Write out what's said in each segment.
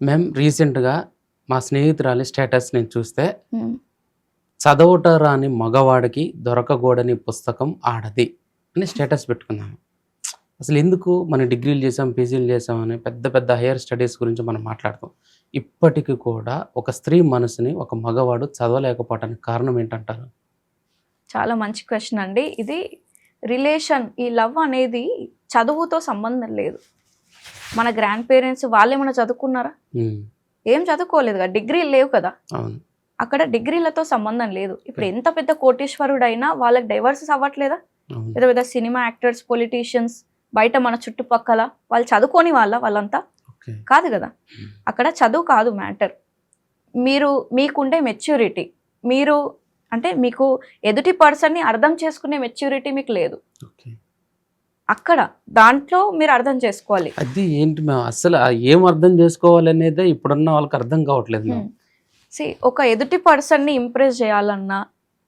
మేము రీసెంట్గా మా స్నేహితురాలి స్టేటస్ నేను చూస్తే చదవట రాని మగవాడికి దొరకకూడని పుస్తకం ఆడది అని స్టేటస్ పెట్టుకున్నాము అసలు ఎందుకు మనం డిగ్రీలు చేసాం పీజీలు చేసామని పెద్ద పెద్ద హైయర్ స్టడీస్ గురించి మనం మాట్లాడతాం. ఇప్పటికీ కూడా ఒక స్త్రీ మనసుని ఒక మగవాడు చదవలేకపోవటానికి కారణం ఏంటంటారు? చాలా మంచి క్వశ్చన్ అండి. ఇది రిలేషన్ ఈ లవ్ అనేది చదువుతో సంబంధం లేదు. మన గ్రాండ్ పేరెంట్స్ వాళ్ళు ఏమైనా చదువుకున్నారా? ఏం చదువుకోలేదు కదా డిగ్రీ లేవు కదా. అక్కడ డిగ్రీలతో సంబంధం లేదు. ఇప్పుడు ఎంత పెద్ద కోటీశ్వరుడైనా వాళ్ళకి డైవర్సెస్ అవ్వట్లేదా? పెద్ద పెద్ద సినిమా యాక్టర్స్ పొలిటీషియన్స్ బయట మన చుట్టుపక్కల వాళ్ళు చదువుకోని వాళ్ళ వాళ్ళంతా కాదు కదా. అక్కడ చదువు కాదు మ్యాటర్ మీరు మీకుండే మెచ్యూరిటీ మీరు అంటే మీకు ఎదుటి పర్సన్ని అర్థం చేసుకునే మెచ్యూరిటీ మీకు లేదు. అక్కడ దాంట్లో మీరు అర్థం చేసుకోవాలి. అది ఏంటి మేము అసలు ఏం అర్థం చేసుకోవాలనేదే ఇప్పుడున్న వాళ్ళకి అర్థం కావట్లేదు సి ఒక ఎదుటి పర్సన్ని ఇంప్రెస్ చేయాలన్నా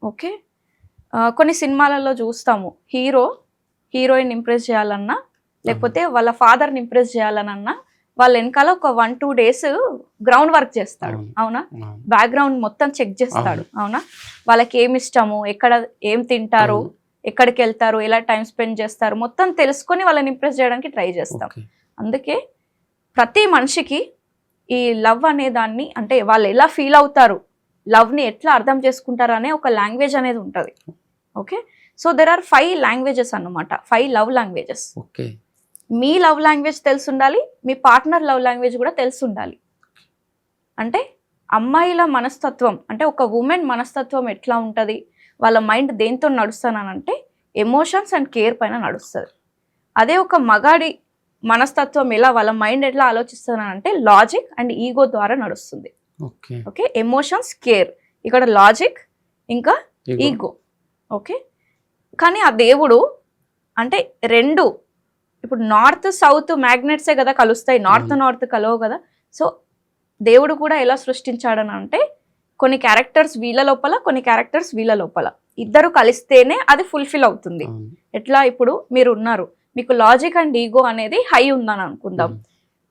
ఓకే? కొన్ని సినిమాలలో చూస్తాము. హీరో హీరోయిన్ ఇంప్రెస్ చేయాలన్నా లేకపోతే వాళ్ళ ఫాదర్ని ఇంప్రెస్ చేయాలనన్నా వాళ్ళ వెనకాల ఒక one two days ground work చేస్తాడు. అవును. బ్యాక్గ్రౌండ్ మొత్తం చెక్ చేస్తాడు. అవునా. వాళ్ళకి ఏమి ఇష్టము? ఎక్కడ ఏం తింటారు. ఎక్కడికి వెళ్తారు ఎలా టైం స్పెండ్ చేస్తారు మొత్తం తెలుసుకొని వాళ్ళని ఇంప్రెస్ చేయడానికి ట్రై చేస్తాం. అందుకే ప్రతి మనిషికి ఈ లవ్ అనే దాన్ని అంటే వాళ్ళు ఎలా ఫీల్ అవుతారు లవ్ని ఎట్లా అర్థం చేసుకుంటారు అనే ఒక లాంగ్వేజ్ అనేది ఉంటుంది. Okay? So there are five languages అన్నమాట. Five love languages okay. మీ లవ్ లాంగ్వేజ్ తెలిసి ఉండాలి మీ పార్ట్నర్ లవ్ లాంగ్వేజ్ కూడా తెలిసి ఉండాలి అంటే అమ్మాయిల మనస్తత్వం అంటే ఒక ఉమెన్ మనస్తత్వం ఎట్లా ఉంటుంది వాళ్ళ మైండ్ దేంతో నడుస్తానంటే ఎమోషన్స్ అండ్ కేర్ పైన నడుస్తుంది. అదే ఒక మగాడి మనస్తత్వం ఎలా వాళ్ళ మైండ్ ఎట్లా ఆలోచిస్తానంటే లాజిక్ అండ్ ఈగో ద్వారా నడుస్తుంది. ఓకే. Emotions care. ఇక్కడ లాజిక్ ఇంకా. ఈగో. ఓకే? కానీ ఆ దేవుడు అంటే రెండు ఇప్పుడు నార్త్ సౌత్ మ్యాగ్నెట్సే కదా కలుస్తాయి. నార్త్. నార్త్ కలవు కదా. సో దేవుడు కూడా ఎలా సృష్టించాడని అంటే కొన్ని క్యారెక్టర్స్ వీళ్ళ లోపల కొన్ని క్యారెక్టర్స్ వీళ్ళ లోపల. ఇద్దరు కలిస్తేనే అది ఫుల్ఫిల్ అవుతుంది. ఎట్లా ఇప్పుడు మీరు ఉన్నారు? మీకు లాజిక్ అండ్ ఈగో అనేది హై ఉందని అనుకుందాం.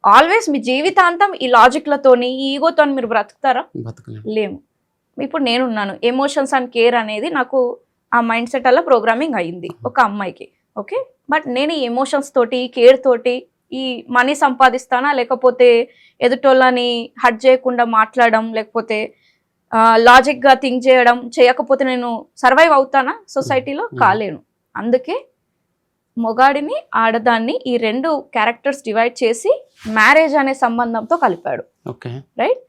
ఆల్వేస్ మీ జీవితాంతం ఈ లాజిక్లతోని ఈ ఈగోతో మీరు బ్రతుకుతారా? లేము ఇప్పుడు నేనున్నాను. ఎమోషన్స్ అండ్ కేర్ అనేది నాకు ఆ మైండ్ సెట్ అలా ప్రోగ్రామింగ్ అయ్యింది ఒక అమ్మాయికి. ఓకే బట్ నేను ఈ ఎమోషన్స్ తోటి కేర్ తోటి ఈ మనీ సంపాదిస్తానా? లేకపోతే ఎదుటోళ్ళని హట్ చేయకుండా మాట్లాడడం లేకపోతే లాజిక్గా థింక్ చేయడం చేయకపోతే నేను సర్వైవ్ అవుతానా సొసైటీలో Hmm. కాలేను. అందుకే మొగాడిని ఆడదాన్ని ఈ రెండు క్యారెక్టర్స్ డివైడ్ చేసి మ్యారేజ్ అనే సంబంధంతో కలిపాడు. ఓకే. రైట్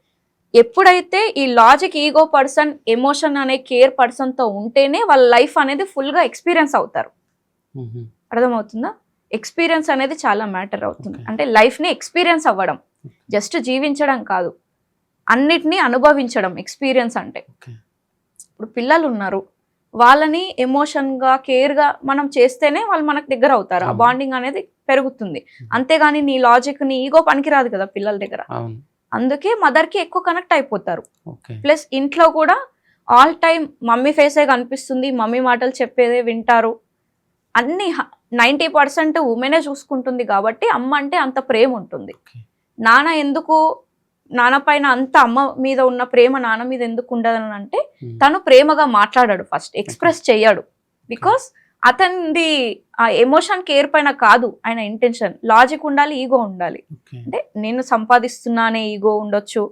ఎప్పుడైతే ఈ లాజిక్ ఈగో పర్సన్ ఎమోషన్ అనే కేర్ పర్సన్తో ఉంటేనే వాళ్ళ లైఫ్ అనేది ఫుల్గా ఎక్స్పీరియన్స్ అవుతారు. అర్థమవుతుందా? ఎక్స్పీరియన్స్ అనేది చాలా మ్యాటర్ అవుతుంది. అంటే లైఫ్ని ఎక్స్పీరియన్స్ అవ్వడం. జస్ట్ జీవించడం కాదు. అన్నిటినీ అనుభవించడం ఎక్స్పీరియన్స్ అంటే. ఇప్పుడు పిల్లలు ఉన్నారు వాళ్ళని ఎమోషన్గా కేర్గా మనం చేస్తేనే వాళ్ళు మనకు దగ్గర అవుతారు. ఆ. బాండింగ్ అనేది పెరుగుతుంది. అంతేగాని నీ లాజిక్ నీ ఈగో పనికిరాదు కదా పిల్లల దగ్గర. అందుకే మదర్కి ఎక్కువ కనెక్ట్ అయిపోతారు. ప్లస్ ఇంట్లో కూడా ఆల్ టైమ్ మమ్మీ ఫేసే కనిపిస్తుంది మమ్మీ మాటలు చెప్పేదే వింటారు. అన్ని నైంటీ పర్సెంట్ ఉమెనే చూసుకుంటుంది కాబట్టి అమ్మ అంటే అంత ప్రేమ ఉంటుంది. నాన్న ఎందుకు నాన్న పైన అంత అమ్మ మీద ఉన్న ప్రేమ నాన్న మీద ఎందుకు ఉండదని అంటే ఉమ్. తను ప్రేమగా మాట్లాడాడు ఫస్ట్ ఎక్స్ప్రెస్ చెయ్యాడు. బికాస్ అతనిది ఆ ఎమోషన్ కేర్ పైన కాదు ఆయన ఇంటెన్షన్ లాజిక్ ఉండాలి ఈగో ఉండాలి. అంటే నేను సంపాదిస్తున్నానే ఈగో ఉండొచ్చు.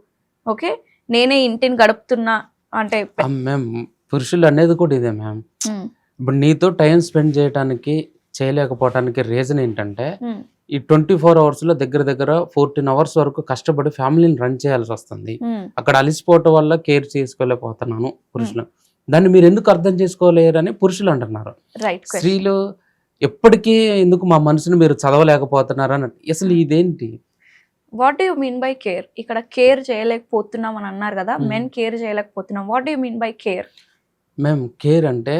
ఓకే నేనే ఇంటిని గడుపుతున్నా అంటే మ్యామ్ పురుషులు అనేది కూడా ఇదే మ్యామ్ ఉమ్, ఇప్పుడు నీతో టైం స్పెండ్ చేయడానికి చేయలేకపోవటానికి రీజన్ ఏంటంటే ఉమ్, ఈ ట్వంటీ ఫోర్ అవర్స్లో దగ్గర దగ్గర ఫోర్టీన్ అవర్స్ వరకు కష్టపడి ఫ్యామిలీని రన్ చేయాల్సి వస్తుంది. అక్కడ అలిసిపోవటం వల్ల కేర్ చేసుకోలేకపోతున్నాను పురుషులు. దాన్ని మీరు ఎందుకు అర్థం చేసుకోలేరు అని పురుషులు అంటున్నారు. స్త్రీలు ఎప్పటికీ ఎందుకు మా మనసుని మీరు చదవలేకపోతున్నారు అని అసలు ఇదేంటి? What you mean by care ఇక్కడ కేర్ చేయలేకపోతున్నాం అని అన్నారు కదా Hmm. మెన్ కేర్ చేయలేకపోతున్నాం. What you mean by care మేము కేర్ అంటే.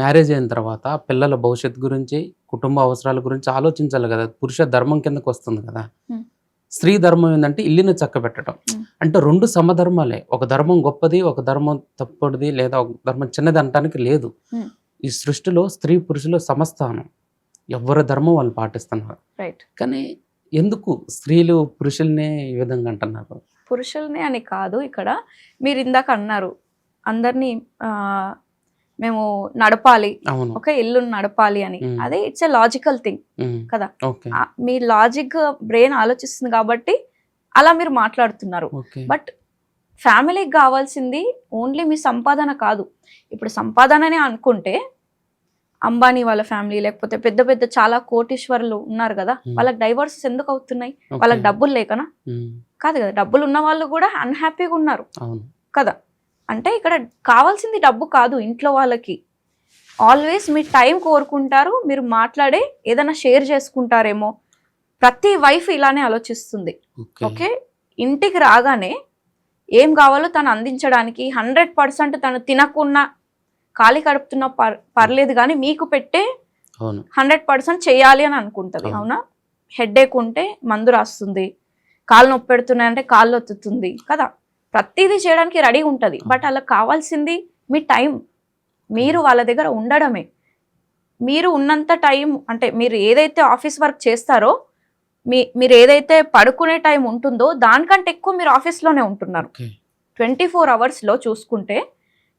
మ్యారేజ్ అయిన తర్వాత పిల్లల భవిష్యత్తు గురించి కుటుంబ అవసరాల గురించి ఆలోచించాలి కదా. పురుష ధర్మం కిందకు వస్తుంది కదా. స్త్రీ ధర్మం ఏంటంటే ఇల్లుని చక్కబెట్టడం. Hmm. అంటే రెండు సమధర్మాలే. ఒక ధర్మం గొప్పది ఒక ధర్మం తప్పటిది లేదా ఒక ధర్మం చిన్నది అనటానికి లేదు. ఈ సృష్టిలో స్త్రీ పురుషులు సమస్థానం. ఎవరి ధర్మం వాళ్ళు పాటిస్తున్నారు. రైట్. కానీ ఎందుకు స్త్రీలు పురుషుల్నే ఈ విధంగా అంటున్నారు? పురుషుల్ని అని కాదు ఇక్కడ. మీరు ఇందాక అన్నారు. అందరినీ ఆ, మేము నడపాలి. ఒక ఇల్లు నడపాలి అని. అదే ఇట్స్ ఎ లాజికల్ థింగ్ కదా. మీ లాజిక్ బ్రెయిన్ ఆలోచిస్తుంది కాబట్టి అలా మీరు మాట్లాడుతున్నారు. బట్ ఫ్యామిలీకి కావాల్సింది ఓన్లీ మీ సంపాదన కాదు. ఇప్పుడు సంపాదననే అనుకుంటే అంబానీ వాళ్ళ ఫ్యామిలీ లేకపోతే పెద్ద పెద్ద చాలా కోటీశ్వరులు ఉన్నారు కదా. వాళ్ళకి డైవర్సెస్ ఎందుకు అవుతున్నాయి. వాళ్ళకి డబ్బులు లేకనా? కాదు కదా. డబ్బులు ఉన్న వాళ్ళు కూడా అన్హ్యాపీగా ఉన్నారు కదా. అంటే ఇక్కడ కావాల్సింది డబ్బు కాదు ఇంట్లో వాళ్ళకి. ఆల్వేస్ మీ టైం కోరుకుంటారు మీరు మాట్లాడే ఏదైనా షేర్ చేసుకుంటారేమో. ప్రతి వైఫ్ ఇలానే ఆలోచిస్తుంది. ఓకే ఇంటికి రాగానే ఏం కావాలో తను అందించడానికి హండ్రెడ్ పర్సెంట్ తను తినకున్నా ఖాళీ కడుపుతున్న పర్ పర్లేదు కానీ మీకు పెట్టే హండ్రెడ్ పర్సెంట్ చేయాలి అని అనుకుంటుంది అవును. అవునా? హెడేక్ ఉంటే మందు రాస్తుంది కాళ్ళు నొప్పి పెడుతున్నాయంటే కాళ్ళు ఒత్తుతుంది కదా. ప్రతిదీ చేయడానికి రెడీ ఉంటుంది. బట్ అలా కావాల్సింది మీ టైం. మీరు వాళ్ళ దగ్గర ఉండడమే. మీరు ఉన్నంత టైం అంటే మీరు ఏదైతే ఆఫీస్ వర్క్ చేస్తారో మీ మీరు ఏదైతే పడుకునే టైం ఉంటుందో దానికంటే ఎక్కువ మీరు ఆఫీస్లోనే ఉంటున్నారు. ట్వంటీ ఫోర్ అవర్స్లో చూసుకుంటే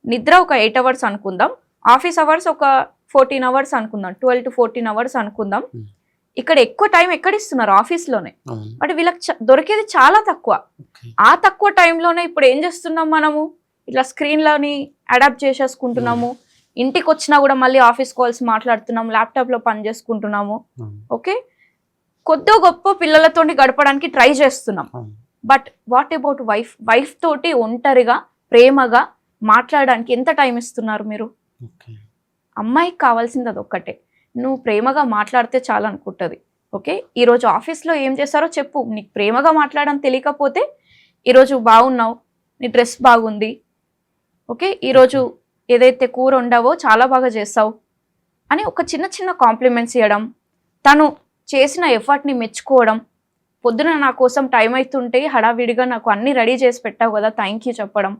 నిద్ర ఒక ఎయిట్ అవర్స్ అనుకుందాం. ఆఫీస్ అవర్స్ ఒక ఫోర్టీన్ అవర్స్ అనుకుందాం. ట్వెల్వ్ టు ఫోర్టీన్ అవర్స్ అనుకుందాం. ఇక్కడ ఎక్కువ టైం ఎక్కడ ఇస్తున్నారు ఆఫీస్లోనే బట్ వీళ్ళకి దొరికేది చాలా తక్కువ. ఆ తక్కువ టైంలోనే ఇప్పుడు ఏం చేస్తున్నాం మనము? ఇట్లా స్క్రీన్లోని అడాప్ట్ చేసేసుకుంటున్నాము. ఇంటికి వచ్చినా కూడా మళ్ళీ ఆఫీస్ కాల్స్ మాట్లాడుతున్నాము. ల్యాప్టాప్లో పని చేసుకుంటున్నాము. అవును ఓకే? కొద్దో గొప్ప పిల్లలతోని గడపడానికి ట్రై చేస్తున్నాం. But what about wife wife తోటి ఒంటరిగా ప్రేమగా మాట్లాడడానికి ఎంత టైం ఇస్తున్నారు మీరు? అమ్మాయికి కావాల్సింది అది ఒక్కటే నువ్వు ప్రేమగా మాట్లాడితే చాలు అనుకుంటుంది. ఓకే? ఈరోజు ఆఫీస్లో ఏం చేస్తారో చెప్పు. నీకు ప్రేమగా మాట్లాడడం తెలియకపోతే ఈరోజు బాగున్నావు. నీ డ్రెస్ బాగుంది. ఓకే? ఈరోజు ఏదైతే కూర ఉండవో చాలా బాగా చేస్తావు అని ఒక చిన్న చిన్న కాంప్లిమెంట్స్ ఇవ్వడం తను చేసిన ఎఫర్ట్ని మెచ్చుకోవడం పొద్దున నా కోసం టైం అవుతుంటే హడావిడిగా నాకు అన్ని రెడీ చేసి పెట్టావు కదా థ్యాంక్ యూ చెప్పడం.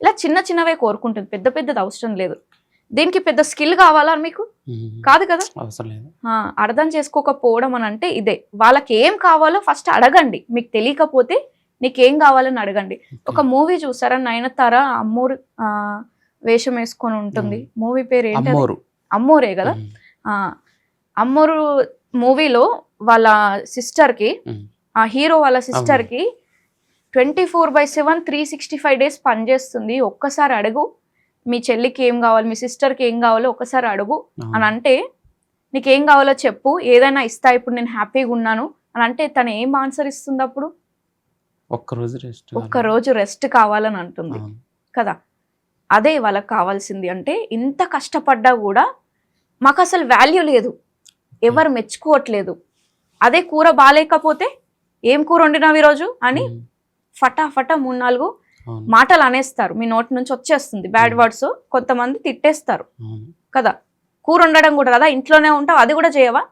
ఇలా చిన్న చిన్నవే కోరుకుంటుంది. పెద్ద పెద్దది అవసరం లేదు. దీనికి పెద్ద స్కిల్ కావాలా మీకు? కాదు కదా? అర్థం చేసుకోకపోవడం అని అంటే ఇదే. వాళ్ళకి ఏం కావాలో ఫస్ట్ అడగండి. మీకు తెలియకపోతే నీకేం కావాలని అడగండి. ఒక మూవీ చూసారా? నయనతార అమ్మూరు ఆ, వేషం వేసుకొని ఉంటుంది. మూవీ పేరు ఏంటి అమ్మోరు. కదా? అమ్మూరు మూవీలో వాళ్ళ సిస్టర్కి ఉమ్, ఆ హీరో వాళ్ళ సిస్టర్కి twenty four by seven three sixty five days పనిచేస్తుంది. ఒక్కసారి అడుగు. మీ చెల్లికి ఏం కావాలి మీ సిస్టర్కి ఏం కావాలో ఒక్కసారి అడుగు అని అంటే నీకు ఏం కావాలో చెప్పు ఏదైనా ఇస్తా ఇప్పుడు నేను హ్యాపీగా ఉన్నాను అని అంటే తను ఏం ఆన్సర్ ఇస్తుంది అప్పుడు? ఒక్క రోజు రెస్ట్ ఒక్క రోజు రెస్ట్ కావాలని అంటుంది. కదా? అదే వాళ్ళకి కావాల్సింది అంటే ఇంత కష్టపడ్డా కూడా మాకు అసలు వాల్యూ లేదు. ఎవరు మెచ్చుకోవట్లేదు. అదే కూర బాగాలేకపోతే ఏం కూర వండినావు ఈరోజు? అని ఉమ్, ఫటా ఫటా మూడు నాలుగు మాటలు అనేస్తారు మీ నోటి నుంచి వచ్చేస్తుంది. బ్యాడ్. వర్డ్స్ కొంతమంది తిట్టేస్తారు. కదా? కూర వండడం కూడా కదా? ఇంట్లోనే ఉంటావు. అది కూడా చేయవా?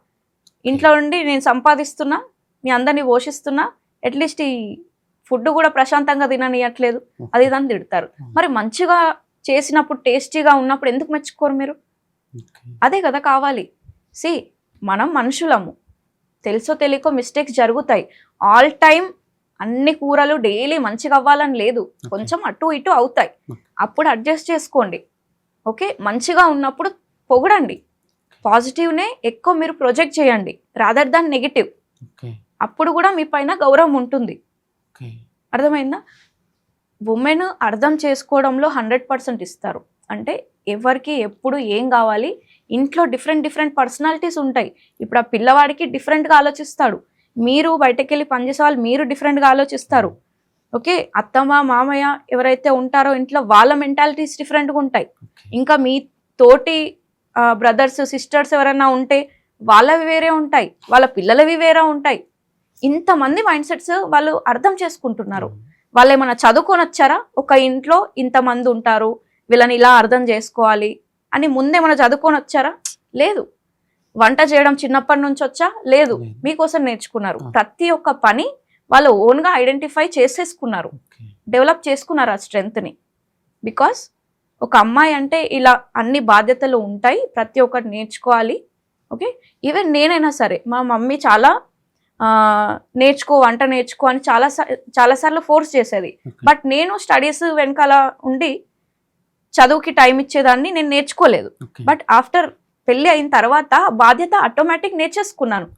ఇంట్లో ఉండి నేను సంపాదిస్తున్నా మీ అందరినీ పోషిస్తున్నా అట్లీస్ట్ ఈ ఫుడ్ కూడా ప్రశాంతంగా తిననియట్లేదు. అది ఇదని తిడతారు. మరి మంచిగా చేసినప్పుడు టేస్టీగా ఉన్నప్పుడు ఎందుకు మెచ్చుకోరు మీరు? అదే కదా కావాలి. సి మనం మనుషులము. తెలుసో తెలియకో మిస్టేక్స్ జరుగుతాయి. ఆల్ టైం అన్ని కూరలు డైలీ మంచిగా అవ్వాలని లేదు. కొంచెం అటు ఇటు అవుతాయి. అప్పుడు అడ్జస్ట్ చేసుకోండి. ఓకే? మంచిగా ఉన్నప్పుడు పొగడండి. పాజిటివ్నే ఎక్కువ మీరు ప్రొజెక్ట్ చేయండి. Rather than negative. అప్పుడు కూడా మీ పైన గౌరవం ఉంటుంది. అర్థమైందా? ఉమెన్ అర్థం చేసుకోవడంలో హండ్రెడ్ పర్సెంట్ ఇస్తారు. అంటే ఎవరికి ఎప్పుడు ఏం కావాలి? ఇంట్లో డిఫరెంట్ డిఫరెంట్ పర్సనాలిటీస్ ఉంటాయి. ఇప్పుడు ఆ పిల్లవాడికి డిఫరెంట్గా ఆలోచిస్తాడు. మీరు బయటకు వెళ్ళి పనిచేసే వాళ్ళు మీరు డిఫరెంట్గా ఆలోచిస్తారు. ఓకే? అత్తమ్మ మామయ్య ఎవరైతే ఉంటారో ఇంట్లో వాళ్ళ మెంటాలిటీస్ డిఫరెంట్గా ఉంటాయి. ఇంకా మీ తోటి బ్రదర్స్ సిస్టర్స్ ఎవరైనా ఉంటే వాళ్ళవి వేరే ఉంటాయి. వాళ్ళ పిల్లలవి వేరే ఉంటాయి. ఇంతమంది మైండ్ సెట్స్ వాళ్ళు అర్థం చేసుకుంటున్నారు. వాళ్ళు ఏమైనా చదువుకొని వచ్చారా? ఒక ఇంట్లో ఇంతమంది ఉంటారు. వీళ్ళని ఇలా అర్థం చేసుకోవాలి అని ముందేమైనా చదువుకొని వచ్చారా? లేదు. వంట చేయడం చిన్నప్పటి నుంచి వచ్చా? లేదు. మీకోసం నేర్చుకున్నారు. ప్రతి ఒక్క పని వాళ్ళు ఓన్గా ఐడెంటిఫై చేసేసుకున్నారు. డెవలప్ చేసుకున్నారు ఆ స్ట్రెంగ్త్ని. బికాస్ ఒక అమ్మాయి అంటే ఇలా అన్ని బాధ్యతలు ఉంటాయి. ప్రతి ఒక్కటి నేర్చుకోవాలి. ఓకే? ఈవెన్ నేనైనా సరే మా మమ్మీ చాలా నేర్చుకో వంట నేర్చుకో అని చాలా చాలాసార్లు ఫోర్స్ చేసేది. బట్ నేను స్టడీస్ వెనకాల ఉండి చదువుకి టైం ఇచ్చేదాన్ని నేను నేర్చుకోలేదు. బట్ ఆఫ్టర్ పెళ్ళి అయిన తర్వాత బాధ్యత ఆటోమేటిక్ నేర్చేసుకున్నాను.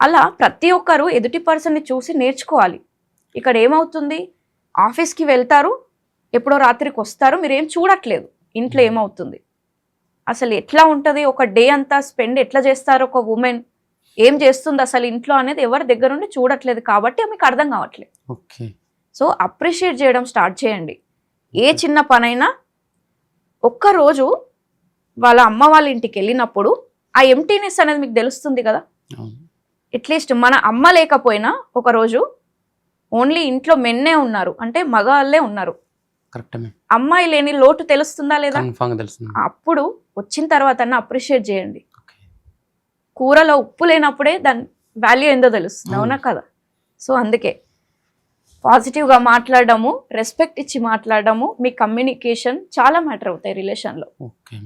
అలా ప్రతి ఒక్కరు ఎదుటి పర్సన్ని చూసి నేర్చుకోవాలి. ఇక్కడ ఏమవుతుంది? ఆఫీస్కి వెళ్తారు ఎప్పుడో రాత్రికి వస్తారు మీరు ఏం చూడట్లేదు. ఇంట్లో ఏమవుతుంది? అసలు ఎట్లా ఉంటుంది? ఒక డే అంతా స్పెండ్ ఎట్లా చేస్తారు? ఒక ఉమెన్ ఏం చేస్తుంది అసలు ఇంట్లో అనేది ఎవరి దగ్గర నుండి చూడట్లేదు కాబట్టి మీకు అర్థం కావట్లేదు. ఓకే. సో అప్రిషియేట్ చేయడం స్టార్ట్ చేయండి. ఏ చిన్న పనైనా ఒక్కరోజు వాళ్ళ అమ్మ వాళ్ళ ఇంటికి వెళ్ళినప్పుడు ఆ ఎంటీనెస్ అనేది మీకు తెలుస్తుంది కదా? అట్లీస్ట్ మన అమ్మ లేకపోయినా ఒకరోజు ఓన్లీ ఇంట్లో మెన్నే ఉన్నారు. అంటే మగాళ్ళే ఉన్నారు. అమ్మాయి లేని లోటు తెలుస్తుందా లేదా? అప్పుడు వచ్చిన తర్వాత అప్రిషియేట్ చేయండి. కూరలో ఉప్పు లేనప్పుడే దాని వాల్యూ ఏందో తెలుస్తుంది. అవును. కదా? సో అందుకే పాజిటివ్గా మాట్లాడడము రెస్పెక్ట్ ఇచ్చి మాట్లాడడము మీ కమ్యూనికేషన్ చాలా మ్యాటర్ అవుతాయి రిలేషన్లో ఓకే